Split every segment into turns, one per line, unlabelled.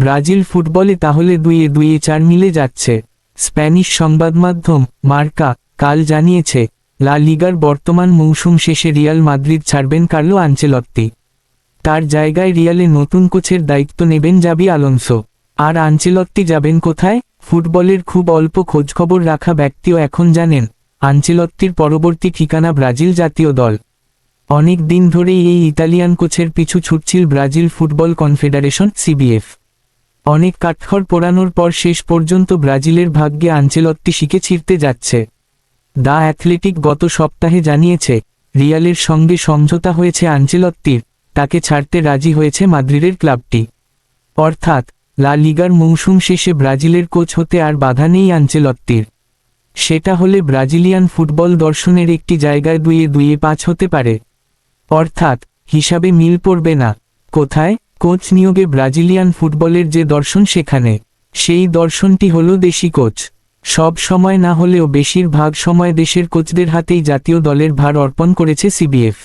Brazil ফুটবলে তাহলে দুইয়ে দুইয়ে চার মিলে যাচ্ছে। স্প্যানিশ সংবাদমাধ্যম মার্কা, কাল জানিয়েছে, লা লিগার বর্তমান মৌসুম শেষে রিয়াল মাদ্রিদ ছাড়বেন কার্লো আঞ্চেলত্তি তার জায়গায় রিয়ালে নতুন কোচের দায়িত্ব নেবেন জাবি আলোনসো। আর আঞ্চেলত্তি যাবেন কোথায়? ফুটবলের খুব অল্প খোঁজখবর রাখা ব্যক্তিও এখন জানেন আঞ্চেলত্তির পরবর্তী ঠিকানা ব্রাজিল জাতীয় দল। অনেক দিন ধরেই এই ইতালিয়ান কোচের পিছু ছুটছিল ব্রাজিল ফুটবল কনফেডারেশন, সিবিএফ। অনেক কাঠখড় পোড়ানোর পর শেষ পর্যন্ত ব্রাজিলের ভাগ্যে আঞ্চেলত্তি শিখে ছিঁড়তে যাচ্ছে। দা অ্যাথলেটিক গত সপ্তাহে জানিয়েছে, রিয়ালের সঙ্গে সমঝোতা হয়েছে আঞ্চেলত্তির, তাকে ছাড়তে রাজি হয়েছে মাদ্রিদের ক্লাবটি। অর্থাৎ, লা লিগার মৌসুম শেষে ব্রাজিলের কোচ হতে আর বাধা নেই আঞ্চেলত্তির। সেটা হলে ব্রাজিলিয়ান ফুটবল দর্শনের একটি জায়গায় দুইয়ে দুইয়ে পাঁচ হতে পারে। অর্থাৎ, হিসাবে মিল পড়বে না। কোথায়? কোচ নিয়োগে ব্রাজিলিয়ান ফুটবলের যে দর্শন সেখানে, সেই দর্শনটি হল দেশি কোচ। সব সময় না হলেও বেশিরভাগ সময় দেশের কোচদের হাতেই জাতীয় দলের ভার অর্পণ করেছে সিবিএফ।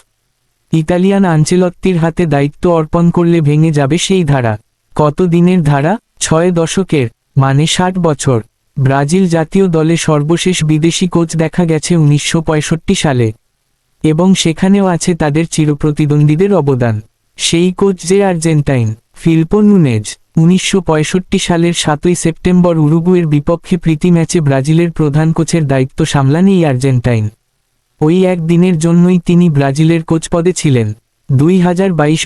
ইতালিয়ান আঞ্চেলত্তির হাতে দায়িত্ব অর্পণ করলে ভেঙে যাবে সেই ধারা। কত দিনের ধারা? ছয় দশকের মানে ষাট বছর। ব্রাজিল জাতীয় দলে সর্বশেষ বিদেশি কোচ দেখা গেছে উনিশশো পঁয়ষট্টি সালে। এবং সেখানেও আছে তাদের চিরপ্রতিদ্বন্দ্বীদের অবদান। সেই কোচ যে আর্জেন্টাইন, ফিলপো নুনেজ, উনিশশো পঁয়ষট্টি সালের সাতই সেপ্টেম্বর উরুগুয়ের বিপক্ষে প্রীতি ম্যাচে ব্রাজিলের প্রধান কোচের দায়িত্ব সামলান এই আর্জেন্টাইন। ওই এক দিনের জন্যই তিনি ব্রাজিলের কোচ পদে ছিলেন। দুই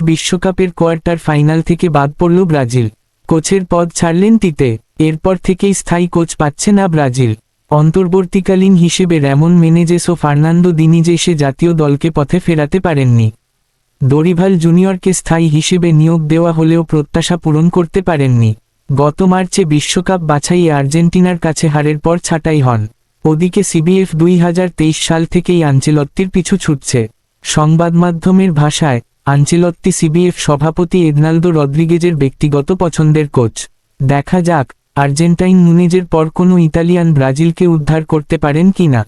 বিশ্বকাপের কোয়ার্টার ফাইনাল থেকে বাদ পড়ল ব্রাজিল। কোচের পদ ছাড়লেন তিতে, এরপর থেকেই স্থায়ী কোচ পাচ্ছে না ব্রাজিল। অন্তর্বর্তীকালীন হিসেবে র্যামন মেনেজেস ও ফার্নান্দো দিনিজেসে জাতীয় দলকে পথে ফেরাতে পারেননি। দরিভাল জুনিয়রকে স্থায়ী হিসেবে নিয়োগ দেওয়া হলেও প্রত্যাশা পূরণ করতে পারেননি। গত মার্চে বিশ্বকাপ বাছাইয়ে আর্জেন্টিনার কাছে হারের পর ছাঁটাই হন। ওদিকে সিবিএফ দুই হাজার তেইশ সাল থেকেই আঞ্চেলত্তির পিছু ছুটছে। সংবাদমাধ্যমের ভাষায়, আঞ্চেলত্তি সিবিএফ সভাপতি এদনালদো রদ্রিগেজের ব্যক্তিগত পছন্দের কোচ। দেখা যাক, আর্জেন্টাইন নুনেজের পর কোনো ইতালিয়ান ব্রাজিলকে উদ্ধার করতে পারেন কিনা।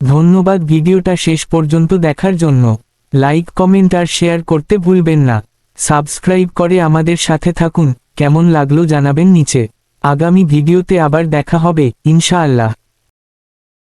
ধন্যবাদ, ভিডিওটা শেষ পর্যন্ত দেখার জন্য। লাইক, কমেন্ট আর শেয়ার করতে ভুলবেন না। সাবস্ক্রাইব করে আমাদের সাথে থাকুন। কেমন লাগল জানাবেন নিচে। আগামী ভিডিওতে আবার দেখা হবে, ইনশাআল্লাহ।